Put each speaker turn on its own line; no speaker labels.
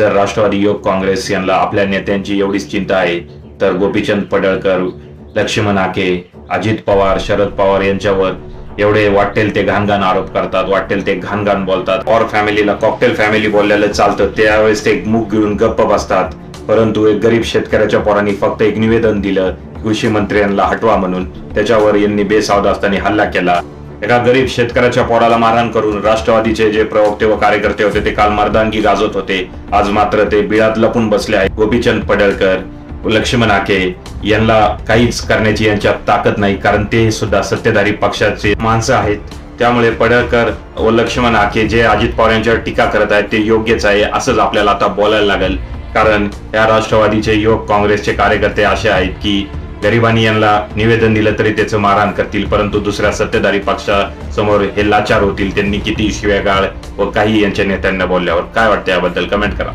जर राष्ट्रवादी युवक काँग्रेस यांना आपल्या नेत्यांची एवढीच चिंता आहे तर गोपीचंद पडळकर लक्ष्मण आके अजित पवार शरद पवार यांच्यावर एवढे वाटेल ते घाणघाण आरोप करतात वाटेल ते घाणघाण बोलतात. और फॅमिलीला कॉकटेल फॅमिली बोलल्याला चालतं. त्यावेळेस ते मुख गिळून गप्प बसतात. परंतु एक गरीब शेतकऱ्याच्या पोरांनी फक्त एक निवेदन दिलं कृषी मंत्र्यांना हटवा म्हणून. त्याच्यावर यांनी बेसावध असताना हल्ला केला. एका गरीब शेतकऱ्याच्या पोराला मारहाण करून राष्ट्रवादीचे जे प्रवक्ते व कार्यकर्ते होते ते काल मर्दानगी गाजवत होते. आज मात्र ते बिळात लपून बसले आहेत. गोपीचंद पडळकर लक्ष्मण आके यांना काहीच करण्याची यांच्यात ताकद नाही कारण ते सुद्धा सत्तेधारी पक्षाचे माणसं आहेत. त्यामुळे पडळकर व लक्ष्मण आके जे अजित पवार यांच्यावर टीका करत आहेत ते योग्यच आहे असंच आपल्याला आता बोलायला लागेल. कारण या राष्ट्रवादीचे युवक काँग्रेसचे कार्यकर्ते असे आहेत की गरिबांनी यांना निवेदन दिलं तरी त्याचं मारहाण करतील परंतु दुसऱ्या सत्तेधारी पक्षासमोर हे लाचार होतील. त्यांनी किती शिव्यागाळ व काही यांच्या नेत्यांना बोलल्यावर? काय वाटतं याबद्दल? कमेंट करा.